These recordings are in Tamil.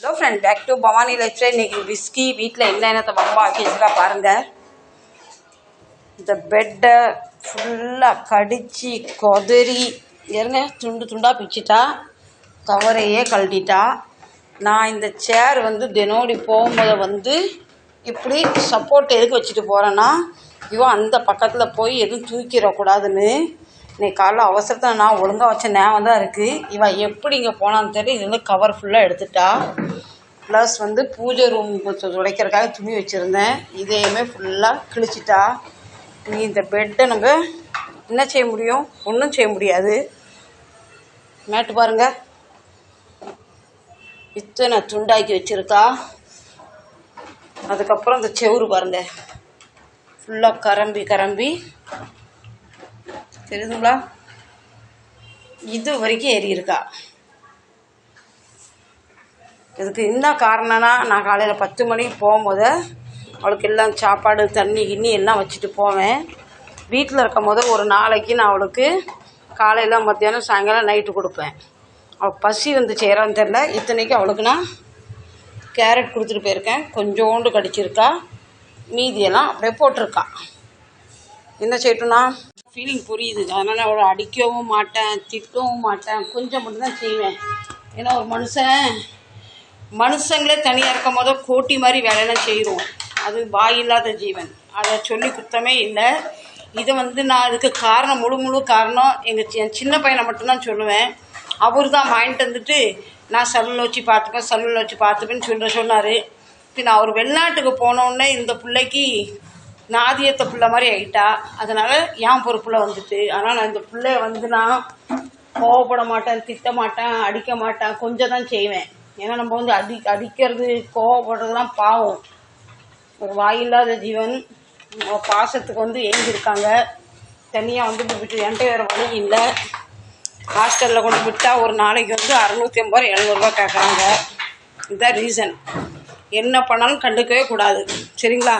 Hello friend back to Bhavani lifestyle இன்னைக்கு விஸ்கி வீட்டில் என்ன என்னத்தை பம்பா ஆக்கிச்சுலாம் பாருங்கள் இந்த பெட்டை ஃபுல்லாக கடித்து கொதறி இருங்க துண்டு துண்டாக பிச்சிட்டா கவரையே கழட்டிட்டா. நான் இந்த சேர் வந்து தினோடி போகும்போது வந்து இப்படி சப்போர்ட் எதுக்கு வச்சுட்டு போகிறேன்னா இவன் அந்த பக்கத்தில் போய் எதுவும் தூக்கிடக்கூடாதுன்னு இன்னைக்கு காலைல அவசரத்தில் நான் ஒழுங்காக வச்ச ஞாபகம் தான் இருக்குது இவன் எப்படி இங்கே போனான்னு தெரியல. இது வந்து கவர் ஃபுல்லாக எடுத்துட்டா. ப்ளஸ் வந்து பூஜை ரூம் கொஞ்சம் துடைக்கிறதுக்காக துணி வச்சுருந்தேன். இதையுமே ஃபுல்லாக கிழிச்சிட்டா. நீ இந்த பெட்டை நம்ம என்ன செய்ய முடியும்? ஒன்றும் செய்ய முடியாது. மேட்டு பாருங்க. இத்தனை துண்டாக்கி வச்சுருக்கா. அதுக்கப்புறம் இந்த செவுரு பாருங்கள் ஃபுல்லாக கரம்பி கரம்பி. தெரியுதுங்களா? இது வரைக்கும் ஏறி இருக்கா இதுக்கு என்ன காரணம்னா நான் காலையில் பத்து மணிக்கு போகும்போது அவளுக்கு எல்லாம் சாப்பாடு தண்ணி கிண்ணி எல்லாம் வச்சுட்டு போவேன். வீட்டில் இருக்கும் போது ஒரு நாளைக்கு நான் அவளுக்கு காலையில் மத்தியானம் சாயங்காலம் நைட்டு கொடுப்பேன். அவள் பசி வந்து செய்கிறான்னு தெரில இத்தனைக்கு அவளுக்கு நான் கேரட் கொடுத்துட்டு போயிருக்கேன். கொஞ்சோண்டு கடிச்சிருக்கா. மீதியெல்லாம் அப்படியே போட்டிருக்கா. என்ன செய்யட்டும்னா ஃபீலிங் புரியுது. அதனால் அவளை அடிக்கவும் மாட்டேன் திட்டவும் மாட்டேன். கொஞ்சம் மட்டும்தான் செய்வேன். ஏன்னா ஒரு மனுஷன் மனுஷங்களே தனியாக இருக்கும் போது கோட்டி மாதிரி வேலையெல்லாம் செய்கிறோம் அது வாயில்லாத ஜீவன். அதை சொல்லி குத்தமே இல்லை. இதை வந்து நான் இதுக்கு காரணம் முழு முழு காரணம் எங்கள் என் சின்ன பையனை மட்டும்தான் சொல்லுவேன். அவர் தான் வாங்கிட்டு வந்துட்டு நான் சல்லில் வச்சு பார்த்துப்பேன் சல்லில் வச்சு பார்த்துப்பேன்னு சொல்ல சொன்னார். பின் அவர் வெளிநாட்டுக்கு போனோடனே இந்த பிள்ளைக்கு நாதியத்தை பிள்ளை மாதிரி ஆகிட்டா அதனால் என் பொறுப்பில் வந்துட்டு ஆனால் நான் இந்த பிள்ளைய வந்து நான் கோவப்பட மாட்டேன் திட்ட மாட்டேன் அடிக்க மாட்டேன் கொஞ்சம் தான் செய்வேன். ஏன்னா நம்ம வந்து அடி அடிக்கிறது கோவப்படுறதுலாம் பாவம். ஒரு வாயில்லாத ஜீவன் பாசத்துக்கு வந்து ஏங்கியிருக்காங்க. தனியாக வந்து விட்டு என்கிட்ட வேறு வழி இல்லை. ஹாஸ்டலில் கொண்டு விட்டால் ஒரு நாளைக்கு வந்து அறநூற்றி ஐம்பது ரூபா எழுநூறுபா கேட்குறாங்க இதுதான் ரீசன் என்ன பண்ணாலும் கண்டுக்கவே கூடாது. சரிங்களா?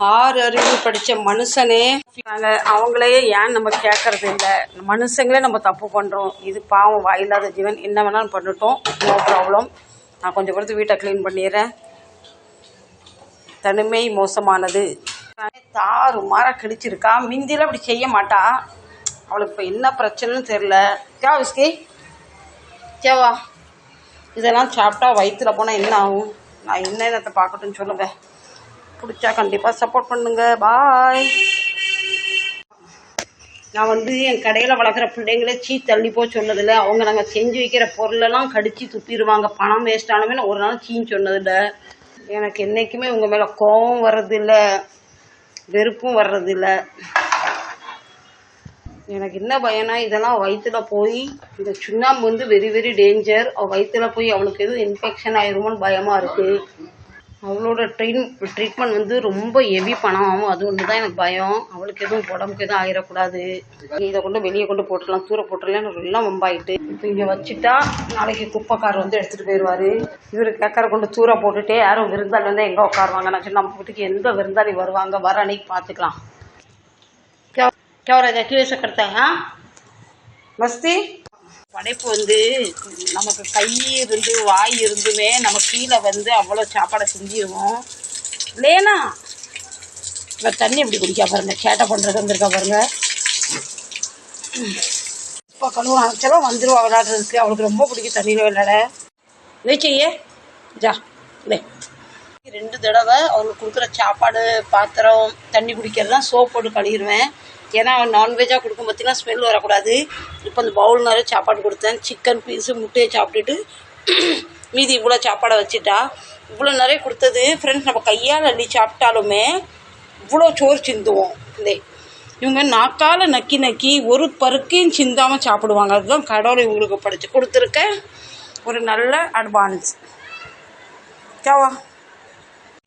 ஆறு அறிவு படித்த மனுஷனே. நாங்கள் அவங்களையே ஏன் நம்ம கேட்கறது இல்லை? மனுஷங்களே நம்ம தப்பு பண்ணுறோம் இது பாவம் வாயில்லாத ஜீவன். என்ன வேணாலும் பண்ணட்டும். நோ ப்ராப்ளம் நான் கொஞ்சம் பொறுத்து வீட்டை க்ளீன் பண்ணிடுறேன். தனிமை மோசமானது. தாறு மாற கிழிச்சிருக்கா? மிந்தியில் அப்படி செய்ய மாட்டா. அவளுக்கு இப்போ என்ன பிரச்சனைன்னு தெரில கே விஸ்கி. கேவா இதெல்லாம் சாப்பிட்டா வயிற்றுல போனால் என்ன ஆகும்? நான் என்ன என்னத்தை பார்க்கட்டும்னு சொல்லுங்கள் பிடிச்சா கண்டிப்பாக சப்போர்ட் பண்ணுங்க. பாய் நான் வந்து என் கடையில் வளர்க்குற பிள்ளைங்களே சீ தள்ளி போ சொன்னதில்ல அவங்க நாங்கள் செஞ்சு வைக்கிற பொருளெல்லாம் கடித்து துப்பிடுவாங்க. பணம் வேஸ்ட் ஆனவே நான் ஒரு நாள் சீன்னு சொன்னதில்ல எனக்கு என்றைக்குமே உங்கள் மேலே கோபம் வர்றதில்லை. வெறுப்பும் வர்றதில்ல. எனக்கு என்ன பயனா இதெல்லாம் வயிற்றுல போய் இந்த சுண்ணாம்பு வந்து வெரி வெரி டேஞ்சர் அவள் வயிற்றுல போய் அவளுக்கு எதுவும் இன்ஃபெக்ஷன் ஆயிருமோன்னு பயமாக இருக்குது அவளோட ட்ரீட் ட்ரீட்மெண்ட் வந்து ரொம்ப ஹெவி பணம் ஆகும் அது ஒன்று தான் எனக்கு பயம் அவளுக்கு எதுவும் உடம்புக்கு எதுவும் ஆயிடக்கூடாது இதை கொண்டு வெளியே கொண்டு போட்டுடலாம் தூர போட்டுடலாம் எனக்கு எல்லாம் வம்பாயிட்டு இப்போ இங்கே வச்சுட்டா நாளைக்கு குப்பைக்கார் வந்து எடுத்துகிட்டு போயிடுவார் இவர் கேட்கற கொண்டு தூர போட்டுட்டே யாரும் விருந்தாளி வந்து எங்கே உட்காருவாங்க நான் சொன்ன நம்ம வீட்டுக்கு எந்த விருந்தாளி வருவாங்க வர அன்னைக்கு பார்த்துக்கலாம் क्या हो रहा है क्यों ऐसा करता है हाँ மஸ்தி படைப்பு வந்து நமக்கு கை இருந்து வாய் இருந்துமே நம்ம கீழே வந்து அவ்வளோ சாப்பாடை செஞ்சிருவோம். இல்லையா இப்போ தண்ணி எப்படி குடிக்கா பாருங்க சேட்டை பண்ணுறது வந்திருக்கா பாருங்க. இப்போ கழுவு அனுப்பிச்சாலும் வந்துடும் விளையாடுறதுக்கு அவளுக்கு ரொம்ப பிடிக்கும் தண்ணியில் விளையாட நீச்சையே ஜா இல்லை ரெண்டு தடவை அவங்களுக்கு கொடுக்குற சாப்பாடு பாத்திரம் தண்ணி குடிக்கிறது தான் சோப் போட்டு கழுவிடுவேன். ஏன்னா நான்வெஜ்ஜாக கொடுக்கும் பார்த்தீங்கன்னா ஸ்மெல் வரக்கூடாது. இப்போ அந்த பவுல் நிறைய சாப்பாடு கொடுத்தேன். சிக்கன் பீஸு முட்டையை சாப்பிட்டுட்டு மீதி இவ்வளோ சாப்பாடை வச்சுட்டா இவ்வளோ நிறைய கொடுத்தது ஃப்ரெண்ட்ஸ் நம்ம கையால் அள்ளி சாப்பிட்டாலுமே இவ்வளோ சோறு சிந்துவோம். இல்லை இவங்க நாக்கால் நக்கி நக்கி ஒரு பருக்கையும் சிந்தாமல் சாப்பிடுவாங்க. அதுதான் கடவுளை இவங்களுக்கு படித்து கொடுத்துருக்க ஒரு நல்ல அட்வான்ஸ் கேவா